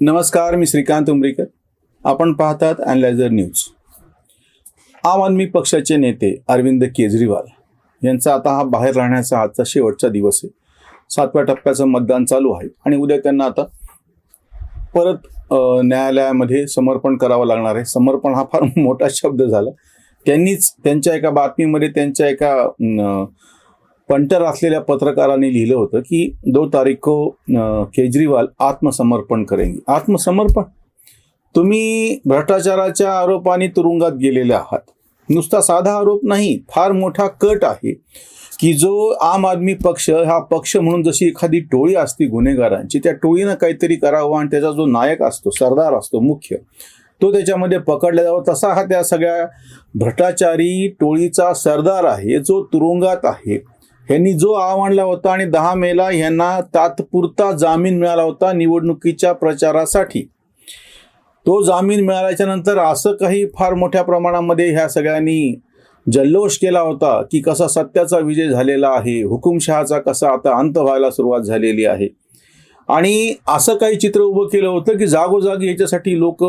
नमस्कार मी श्रीकांत उमरीकर. आपण पाहतात अनलायझर न्यूज आम आदमी पक्षाचे नेते अरविंद केजरीवाल यांचा आता हा बाहेर राहण्याचा आजचा शेवटचा दिवस आहे. सातव्या टप्प्याचं मतदान चालू आहे आणि उद्या त्यांना आता परत न्यायालयामध्ये समर्पण करावं लागणार आहे. समर्पण हा फार मोठा शब्द झाला. त्यांनीच त्यांच्या एका बातमीमध्ये त्यांच्या एका पंटर असलेल्या पत्रकाराने लिहिलं होतं की दो तारीख को केजरीवाल आत्मसमर्पण करेंगे. आत्मसमर्पण? तुम्ही भ्रष्टाचाराच्या आरोपाने तुरुंगात गेलेले आहात. नुसता साधा आरोप नाही फार मोठा कट आहे की जो आम आदमी पक्ष हा पक्ष म्हणून जशी एखादी टोळी असते गुन्हेगारांची त्या टोळीनं काहीतरी करावं आणि त्याचा जो नायक असतो सरदार असतो मुख्य तो त्याच्यामध्ये पकडला जावा. तसा हा त्या सगळ्या भ्रष्टाचारी टोळीचा सरदार आहे जो तुरुंगात आहे. ह्यांनी जो आणला होता आणि दहा मेला ह्यांना तात्पुरता जामीन मिळाला होता निवडणुकीच्या प्रचारासाठी. तो जामीन मिळाल्याच्या नंतर असं काही फार मोठ्या प्रमाणामध्ये ह्या सगळ्यांनी जल्लोष केला होता की कसा सत्याचा विजय झालेला आहे हुकुमशहाचा कसा आता अंत व्हायला सुरुवात झालेली आहे. आणि असं काही चित्र उभं केलं होतं की जागोजागी याच्यासाठी लोक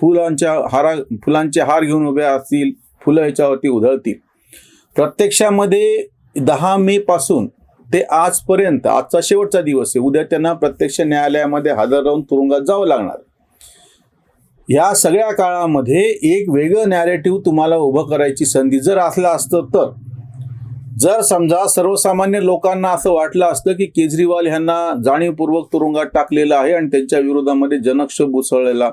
फुलांच्या हारा फुलांचे हार घेऊन उभे असतील फुलं याच्यावरती उधळतील. प्रत्यक्षामध्ये दहा मे पासून ते आजपर्यंत आजचा शेवटचा दिवस आहे. उद्या त्यांना प्रत्यक्ष न्यायालयामध्ये हजर राहून तुरुंगात जावं लागणार. या सगळ्या काळामध्ये एक वेगळं नॅरेटिव्ह तुम्हाला उभं करायची संधी जर असलं असतं तर. जर समजा सर्वसामान्य लोकांना असं वाटलं असतं की केजरीवाल यांना जाणीवपूर्वक तुरुंगात टाकलेलं आहे आणि त्यांच्या विरोधामध्ये जनक्षोभ उसळलेला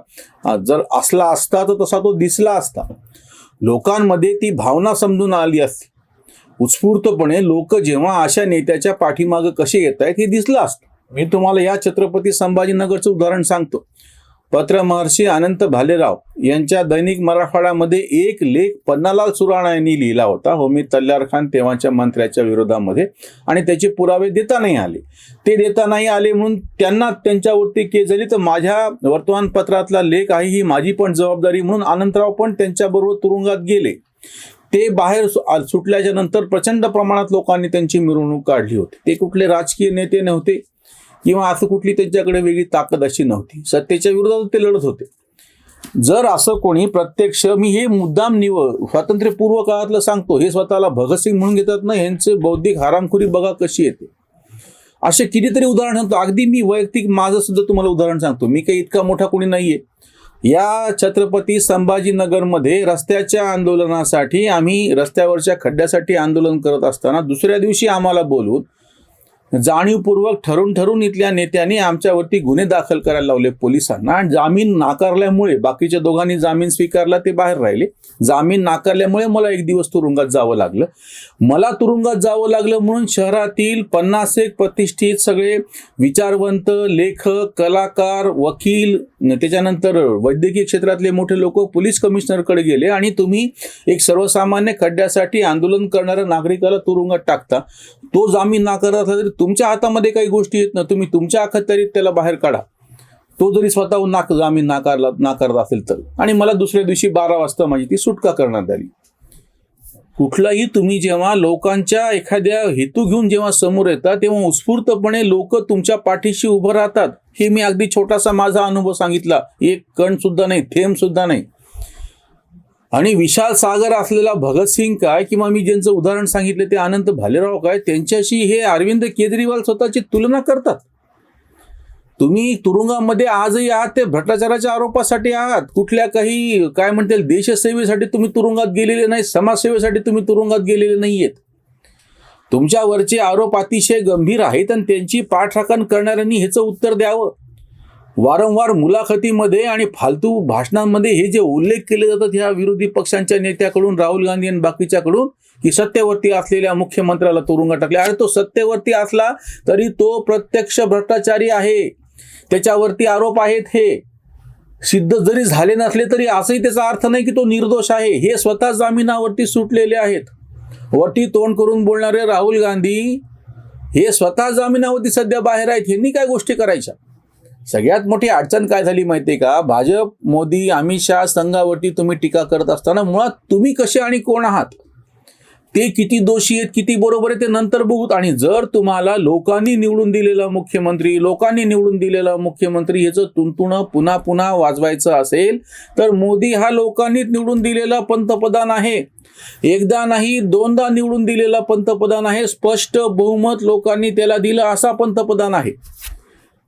जर असला असता तर तसा तो दिसला असता. लोकांमध्ये ती भावना समजून आली असती. उत्स्फूर्तपणे लोक जेव्हा अशा नेत्याच्या पाठीमागं कसे येत आहेत हे दिसलं असतं. मी तुम्हाला या छत्रपती संभाजीनगरचं उदाहरण सांगतो. पत्र महर्षी अनंत भालेराव यांच्या दैनिक मराठवाड्यामध्ये एक लेख पन्नालाल सुराणा यांनी लिहिला होता. होमी तल्लार खान तेव्हाच्या मंत्र्याच्या विरोधामध्ये आणि त्याचे पुरावे देता नाही आले. ते देता नाही आले म्हणून त्यांना त्यांच्यावरती केस झाली तर माझ्या वर्तमानपत्रातला लेख आहे ही माझी पण जबाबदारी म्हणून अनंतराव पण त्यांच्याबरोबर तुरुंगात गेले. ते बाहेर सुटल्याच्या नंतर प्रचंड प्रमाणात लोकांनी त्यांची मिरवणूक काढली होती. ते कुठले राजकीय नेते नव्हते किंवा असं कुठली त्यांच्याकडे वेगळी ताकद अशी नव्हती. सत्तेच्या विरोधात ते लढत होते. जर असं कोणी प्रत्यक्ष मी हे मुद्दाम निव स्वातंत्र्यपूर्व काळातलं सांगतो हे स्वतःला भगतसिंग म्हणून घेतात ना यांचे बौद्धिक हरामखोरी बघा कशी येते. असे कितीतरी उदाहरण सांगतो अगदी मी वैयक्तिक माझं सुद्धा तुम्हाला उदाहरण सांगतो. मी काही इतका मोठा कोणी नाहीये. या छत्रपती संभाजीनगरमध्ये रस्त्याच्या आंदोलनासाठी आम्ही रस्त्यावरच्या खड्ड्यासाठी आंदोलन करत असताना दुसऱ्या दिवशी आम्हाला बोलवून जाणीवपूर्वक ठरून ठरून इथल्या नेत्यांनी आमच्यावरती गुन्हे दाखल करायला लावले पोलिसांना. आणि जामीन नाकारल्यामुळे बाकीच्या दोघांनी जामीन स्वीकारला ते बाहेर राहिले. जामीन नाकारल्यामुळे मला एक दिवस तुरुंगात जावं लागलं. मला तुरुंगात जावं लागलं म्हणून शहरातील पन्नास एक प्रतिष्ठित सगळे विचारवंत लेखक कलाकार वकील त्याच्यानंतर वैद्यकीय क्षेत्रातले मोठे लोक पोलीस कमिशनरकडे गेले. आणि तुम्ही एक सर्वसामान्य खड्ड्यासाठी आंदोलन करणाऱ्या नागरिकाला तुरुंगात टाकता. तो जामीन नाकारत असला तरी तुमच्या हातामध्ये काही गोष्टी आहेत ना तुम्ही तुमच्या अखत्यारीत त्याला बाहेर काढा. तो जरी स्वतःहून नाक जामीन नाकारला नाकारत असेल तर. आणि मला दुसऱ्या दिवशी बारा वाजता माझी ती सुटका करण्यात आली. कुठलाही तुम्ही जेव्हा लोकांच्या एखाद्या हेतू घेऊन जेव्हा समोर येतात तेव्हा उत्स्फूर्तपणे लोक तुमच्या पाठीशी उभं राहतात. हे मी अगदी छोटासा माझा अनुभव सांगितला. एक कण सुद्धा नाही थेंब सुद्धा नाही. आणि विशाल सागर असलेला भगतसिंग काय? किंवा मी ज्यांचं उदाहरण सांगितलं ते अनंत भालेराव काय? त्यांच्याशी हे अरविंद केजरीवाल स्वतःची तुलना करतात. तुम्ही तुरुंगामध्ये आजही आहात ते भ्रष्टाचाराच्या आरोपासाठी आहात. कुठल्या काही काय म्हणतील देशसेवेसाठी तुम्ही तुरुंगात गेलेले नाही समाजसेवेसाठी तुम्ही तुरुंगात गेलेले नाहीयेत. तुमच्यावरचे आरोप अतिशय गंभीर आहेत आणि त्यांची पाठराखण करणाऱ्यांनी ह्याचं उत्तर द्यावं. वारंवार मुलाखतीमध्ये आणि फालतू भाषणांमध्ये हे जे उल्लेख केले जातात ह्या विरोधी पक्षांच्या नेत्याकडून राहुल गांधी आणि बाकीच्याकडून की सत्तेवरती असलेल्या मुख्यमंत्र्याला तुरुंगात टाकले. आणि तो सत्तेवरती असला तरी तो प्रत्यक्ष भ्रष्टाचारी आहे. त्याच्यावरती आरोप आहेत हे. सिद्ध जरी झाले नसले तरी असंही त्याचा अर्थ नाही की तो निर्दोष आहे. हे स्वतः जामिनावरती सुटलेले आहेत. वरती तोंड करून बोलणारे राहुल गांधी हे स्वतः जामिनावरती सध्या बाहेर आहेत. ह्यांनी काय गोष्टी करायच्या? सगळ्यात मोठी अडचण काय झाली माहिती आहे का? भाजप मोदी अमित शहा संघावरती तुम्ही टीका करत असताना मुळात तुम्ही कसे आणि कोण आहात? ते किती दोषी आहेत किती बरोबर आहे ते नंतर बघूत. आणि जर तुम्हाला लोकांनी निवडून दिलेला मुख्यमंत्री लोकांनी निवडून दिलेला मुख्यमंत्री ह्याचं तुंतुणं पुन्हा पुन्हा वाजवायचं असेल तर मोदी हा लोकांनीच निवडून दिलेला पंतप्रधान आहे. एकदा नाही दोनदा निवडून दिलेला पंतप्रधान आहे. स्पष्ट बहुमत लोकांनी त्याला दिलं असा पंतप्रधान आहे.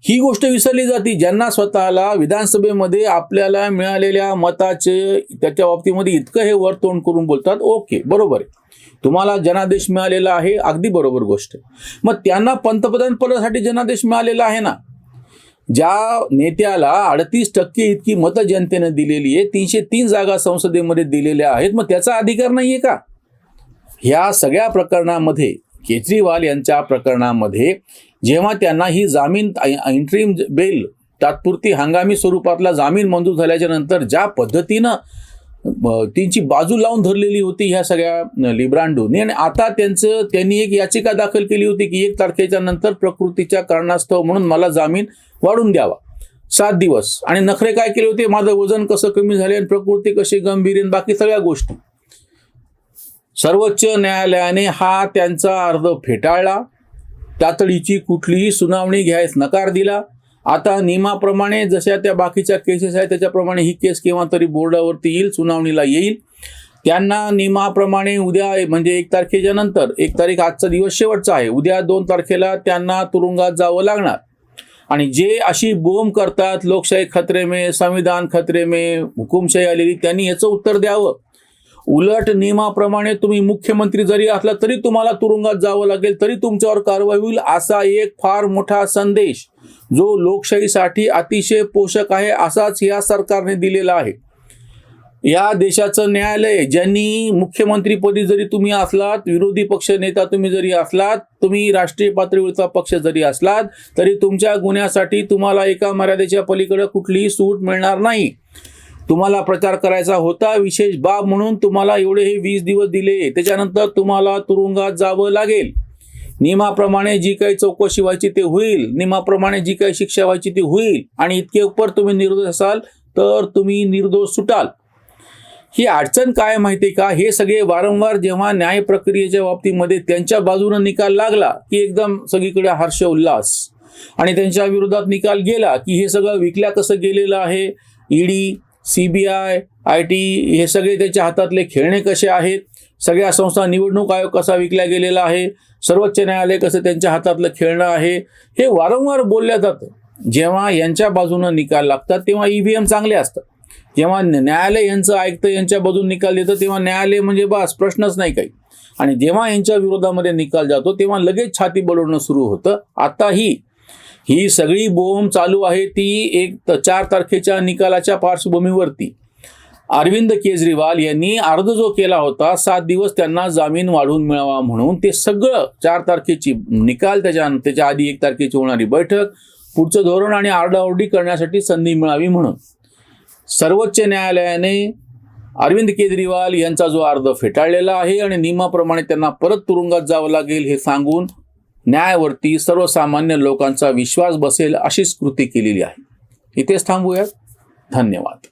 ही गोष्ट विसरली जाते. ज्यांना स्वतःला विधानसभेमध्ये आपल्याला मिळालेल्या मताचे त्याच्या बाबतीमध्ये इतकं हे वरतोंड करून बोलतात ओके बरोबर आहे. तुम्हाला जनादेश मिळालेला आहे अगदी बरोबर गोष्ट मग त्यांना पंतप्रधान पदासाठी जनादेश मिळालेला आहे ना? ज्या नेत्याला अडतीस टक्के इतकी मतं जनतेनं दिलेली आहे तीनशे तीन जागा संसदेमध्ये दिलेल्या आहेत मग त्याचा अधिकार नाही आहे का? ह्या सगळ्या प्रकरणामध्ये केजरीवाल यांच्या प्रकरणामध्ये जेव्हा त्यांना ही जामीन इंट्रीम बेल तात्पुरती हंगामी स्वरूपातला जामीन मंजूर झाल्याच्यानंतर ज्या पद्धतीनं त्यांची बाजू लावून धरलेली होती ह्या सगळ्या लिब्रांडोने. आणि आता त्यांचं त्यांनी एक याचिका दाखल केली होती की एक तारखेच्या नंतर प्रकृतीच्या कारणास्तव म्हणून मला जामीन वाढून द्यावा. सात दिवस. आणि नखरे काय केले होते? माझं वजन कसं कमी झाले आणि प्रकृती कशी गंभीर आणि बाकी सगळ्या गोष्टी. सर्वोच्च न्यायालयाने हा त्यांचा अर्ज फेटाळला. तातडीची कुठलीही सुनावणी घ्यायस नकार दिला. आता नियमाप्रमाणे जशा त्या बाकीच्या केसेस आहेत त्याच्याप्रमाणे ही केस केव्हा तरी बोर्डावरती येईल सुनावणीला येईल. त्यांना नियमाप्रमाणे उद्या म्हणजे एक तारखेच्या नंतर एक तारीख आजचा दिवस शेवटचा आहे. उद्या दोन तारखेला त्यांना तुरुंगात जावं लागणार. आणि जे अशी बोम करतात लोकशाही खतरे में संविधान खतरे में हुकुमशाही आलेली त्यांनी याचं उत्तर द्यावं. उलट नियमाप्रमाणे तुम्ही मुख्यमंत्री जरी असला तरी तुम्हाला तुरुंगात जावं लागेल तरी तुमच्यावर कारवाई होईल असा एक फार मोठा संदेश जो लोकशाहीसाठी अतिशय पोषक आहे असाच या सरकारने दिलेला आहे. या देशाचं न्यायालय ज्यांनी मुख्यमंत्रीपदी जरी तुम्ही असलात विरोधी पक्ष नेता तुम्ही जरी असलात तुम्ही राष्ट्रीय पातळीवरचा पक्ष जरी असलात तरी तुमच्या गुन्ह्यासाठी तुम्हाला एका मर्यादेच्या पलीकडे कुठलीही सूट मिळणार नाही. तुम्हाला प्रचार करायचा होता विशेष बाब म्हणून तुम्हाला एवढे हे वीस दिवस दिले. त्याच्यानंतर तुम्हाला तुरुंगात जावं लागेल. नियमाप्रमाणे जी काही चौकशी व्हायची ते होईल. नियमाप्रमाणे जी काही शिक्षा व्हायची ती होईल. आणि इतके उपर तुम्ही निर्दोष असाल तर तुम्ही निर्दोष सुटाल. ही अडचण काय माहिती का? हे सगळे वारंवार जेव्हा न्याय प्रक्रियेच्या बाबतीमध्ये त्यांच्या बाजूने निकाल लागला की एकदम सगळीकडे हर्ष उल्हास आणि त्यांच्या विरोधात निकाल गेला की हे सगळं विकल्या कसं गेलेलं आहे? ED C B I I T हे सगळे त्याच्या हातातले खेळणे कसे आहेत? सगळ्या संस्था निवडणूक आयोग कसा विकला गेलेला आहे? सर्वोच्च न्यायालय कसं त्यांच्या हातातलं खेळणं आहे? हे वारंवार बोलल्या जातं. जेव्हा यांच्या बाजूनं निकाल लागतात तेव्हा ई व्ही एम चांगले असतात. जेव्हा न्यायालय यांचं ऐकतं यांच्या बाजून निकाल देतं तेव्हा न्यायालय म्हणजे बस प्रश्नच नाही काही. आणि जेव्हा यांच्या विरोधामध्ये निकाल जातो तेव्हा लगेच छाती बळवणं सुरू होतं. आताही ही सगळी बोंब चालू आहे ती एक चार तारखेच्या निकालाच्या पार्श्वभूमीवरती. अरविंद केजरीवाल यांनी अर्ज जो केला होता सात दिवस त्यांना जामीन वाढवून मिळावा म्हणून ते सगळं चार तारखेची निकाल त्याच्या त्याच्या आधी एक तारखेची होणारी बैठक पुढचं धोरण आणि आरडाओरडी करण्यासाठी संधी मिळावी म्हणून. सर्वोच्च न्यायालयाने अरविंद केजरीवाल यांचा जो अर्ज फेटाळलेला आहे आणि नियमाप्रमाणे त्यांना परत तुरुंगात जावं लागेल हे सांगून न्यायावरती सर्वसामान्य लोकांचा विश्वास बसेल अशीच कृती केलेली आहे. इथेच थांबूयात. धन्यवाद.